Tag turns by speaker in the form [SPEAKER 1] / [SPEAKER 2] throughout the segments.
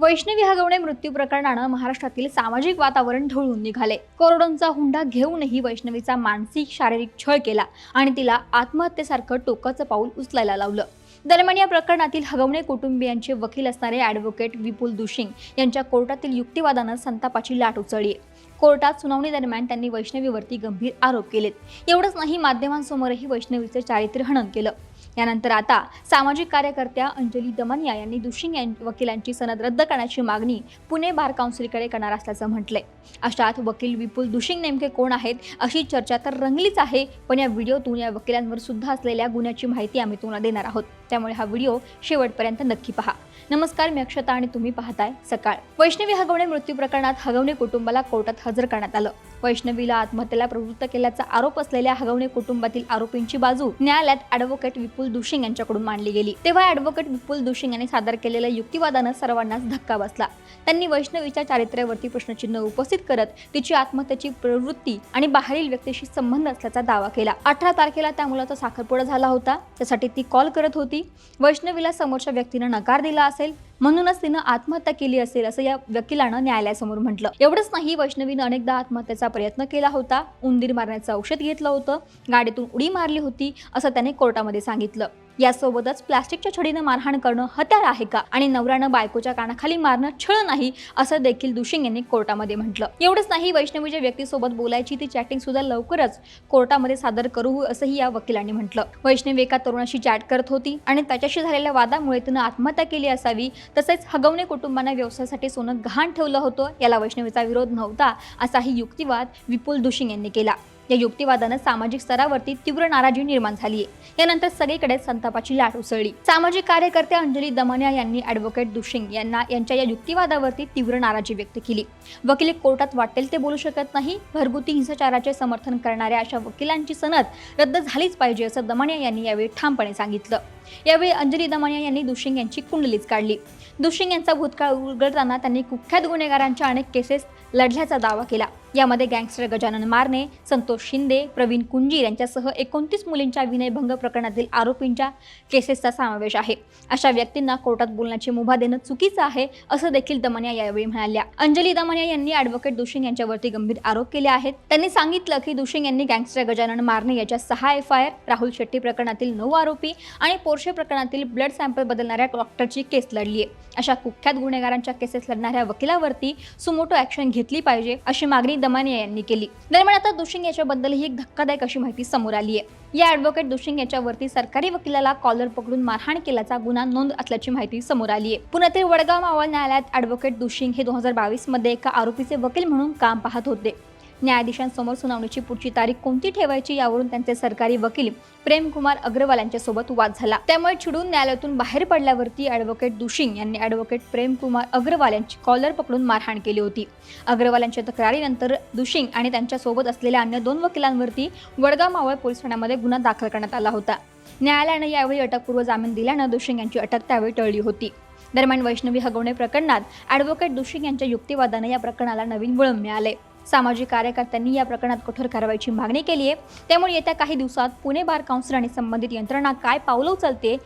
[SPEAKER 1] वैष्णवी हगवणे मृत्यू प्रकरणानं महाराष्ट्रातील सामाजिक वातावरण ढवळून निघाले. करोडोंचा हुंडा घेऊनही वैष्णवीचा मानसिक शारीरिक छळ केला आणि तिला आत्महत्येसारखं टोकाचं पाऊल उचलायला लावलं. दरम्यान या प्रकरणातील हगवणे कुटुंबियांचे वकील असणारे ॲडव्होकेट विपुल दुशिंग यांच्या कोर्टातील युक्तिवादानं संतापाची लाट उचलली कोर्टात सुनावणी दरम्यान त्यांनी वैष्णवीवरती गंभीर आरोप केलेत. एवढंच नाही माध्यमांसमोरही वैष्णवीचे चारित्र्य हनन केलं. यानंतर आता सामाजिक कार्यकर्त्या अंजली दमनिया यांनी दुषिंग यां वकिलांची सनद रद्द करण्याची मागणी पुणे बार काउन्सिलकडे करणार असल्याचं म्हटलंय. अशात वकील विपुल दुषिंग नेमके कोण आहेत अशी चर्चा तर रंगलीच आहे पण या व्हिडिओतून या वकिलांवर सुद्धा असलेल्या गुन्ह्याची माहिती आम्ही तुम्हाला देणार आहोत. त्यामुळे हा व्हिडिओ शेवटपर्यंत नक्की पहा. नमस्कार मी अक्षता आणि तुम्ही पाहताय सकाळ. वैष्णवी हगवणे मृत्यू प्रकरणात हगवणे कुटुंबाला कोर्टात हजर करण्यात आलं. वैष्णवीला आत्महत्येला प्रवृत्त केल्याचा आरोप असलेल्या हगवणे कुटुंबातील आरोपींची बाजू न्यायालयात ॲडव्होकेट विपुल दुशिंग यांच्याकडून मांडली गेली. तेव्हा ॲडव्होकेट विपुल दुशिंग यांनी सादर केलेल्या युक्तिवादानं सर्वांनाच धक्का बसला. त्यांनी वैष्णवीच्या चारित्र्यावरती प्रश्नचिन्ह उपस्थित करत तिची आत्महत्येची प्रवृत्ती आणि बाहेरील व्यक्तीशी संबंध असल्याचा दावा केला. अठरा तारखेला त्या मुलाचा साखरपुडा झाला होता. त्यासाठी ती कॉल करत होती. वैष्णवीला समोरच्या व्यक्तीनं नकार दिला असेल म्हणूनच तिनं आत्महत्या केली असेल असं या वकिलानं न्यायालयासमोर म्हटलं. एवढंच नाही वैष्णवीनं अनेकदा आत्महत्येचा प्रयत्न केला होता. उंदीर मारण्याचं औषध घेतलं होतं. गाडीतून उडी मारली होती असं त्याने कोर्टामध्ये सांगितलं. यासोबतच प्लास्टिकच्या छडीनं मारहाण करणं हत्यार आहे का? आणि नवऱ्यानं बायकोच्या कानाखाली मारणं छळ नाही असं देखील दुशिंग यांनी कोर्टामध्ये म्हटलं. एवढंच नाही वैष्णवीच्या व्यक्तीसोबत बोलायची ती चॅटिंग सुद्धा लवकरच कोर्टामध्ये सादर करू असंही या वकिलांनी म्हटलं. वैष्णवी एका तरुणाशी चॅट करत होती आणि त्याच्याशी झालेल्या वादामुळे तिनं आत्महत्या केली असावी तसेच हगवणे कुटुंबांना व्यवसायासाठी सोनं गहाण ठेवलं होतं याला वैष्णवीचा विरोध नव्हता असाही युक्तिवाद विपुल दुशिंग यांनी केला. या युक्तिवादानं सामाजिक स्तरावरती तीव्र नाराजी निर्माण झाली आहे यानंतर सगळीकडे संतापाची लाट उसळली. सामाजिक कार्यकर्त्या अंजली दमनिया यांनी ॲडव्होकेट दुशिंग यांना यांच्या या युक्तिवादावरती तीव्र नाराजी व्यक्त केली. वकील कोर्टात वाटेल ते बोलू शकत नाही घरगुती हिंसाचाराचे समर्थन करणाऱ्या अशा वकिलांची सनद रद्द झालीच पाहिजे असं दमनिया यांनी यावेळी ठामपणे सांगितलं. यावेळी अंजली दमनिया यांनी दुशिंग यांची कुंडलीच काढली. दुशिंग यांचा भूतकाळ उलगडताना त्यांनी कुख्यात गुन्हेगारांच्या अनेक केसेस लढल्याचा दावा केला. यामध्ये गँगस्टर गजानन मारणे संतोष शिंदे प्रवीण कुंजीर यांच्यासह एकोणतीस मुलींच्या विनयभंग प्रकरणातील आरोपींच्या केसेसचा समावेश आहे. अशा व्यक्तींना कोर्टात बोलण्याची मुभा देणं चुकीचं आहे असं देखील दमनिया यावेळी म्हणाल्या. अंजली दमनिया यांनी ॲडव्होकेट दुशिंग यांच्यावरती गंभीर आरोप केले आहेत. त्यांनी सांगितलं की दुशिंग यांनी गँगस्टर गजानन मारणे याच्या सहा F I R Rahul Shetty प्रकरणातील नऊ आरोपी आणि पोर्शे प्रकरणातील ब्लड सॅम्पल बदलणाऱ्या डॉक्टरची केस लढली आहे अशा कुख्यात गुन्हेगारांच्या केसेस लढणाऱ्या वकिलावरती सुमोटो ॲक्शन घेतली पाहिजे अशी मागणी दमानिया यांनी केली. दरम्यान आता दुशिंग याच्याबद्दल ही एक धक्कादायक अशी माहिती समोर आली आहे या ॲडव्होकेट दुशिंग याच्यावरती सरकारी वकिलाला कॉलर पकडून मारहाण केल्याचा गुन्हा नोंद असल्याची माहिती समोर आली आहे पुण्यातील वडगाव मावळ न्यायालयात ॲडव्होकेट दुशिंग हे दोन हजार बावीसमध्ये एका आरोपीचे वकील म्हणून काम पाहत होते. न्यायाधीशांसमोर सुनावणीची पुढची तारीख कोणती ठेवायची यावरून त्यांचे सरकारी वकील प्रेमकुमार अग्रवाल यांच्यासोबत वाद झाला. त्यामुळे चिडून न्यायालयातून बाहेर पडल्यावरती ॲडव्होकेट दुशिंग यांनी ॲडव्होकेट प्रेमकुमार अग्रवाल यांची कॉलर पकडून मारहाण केली होती. अग्रवाल यांच्या तक्रारीनंतर दुशिंग आणि त्यांच्यासोबत असलेल्या अन्य दोन वकिलांवरती वडगाव मावळ पोलीस ठाण्यामध्ये गुन्हा दाखल करण्यात आला होता. न्यायालयानं यावेळी अटकपूर्व जामीन दिल्यानं दुशिंग यांची अटक त्यावेळी टळली होती. दरम्यान वैष्णवी हगवणे प्रकरणात ॲडव्होकेट दुशिंग यांच्या युक्तिवादानं या प्रकरणाला नवीन वळण मिळाले सामाजिक कार्यकर्त्यांनी या प्रकरणात कठोर कारवाईची मागणी केली आहे. त्यामुळे येत्या काही दिवसात पुणे बार काउन्सिल आणि संबंधित यंत्रणा काय पावलं उचलते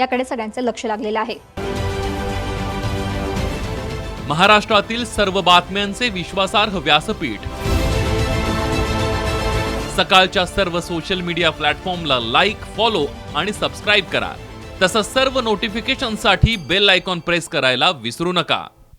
[SPEAKER 1] याकडे सगळ्यांचं लक्ष लागलेलं आहे.
[SPEAKER 2] महाराष्ट्रातील सर्व बातम्यांचे विश्वासार्ह व्यासपीठ. सकाळच्या सर्व सोशल मीडिया प्लॅटफॉर्मला लाईक फॉलो आणि सबस्क्राईब करा. तसंच सर्व नोटिफिकेशनसाठी बेल आयकॉन प्रेस करायला विसरू नका.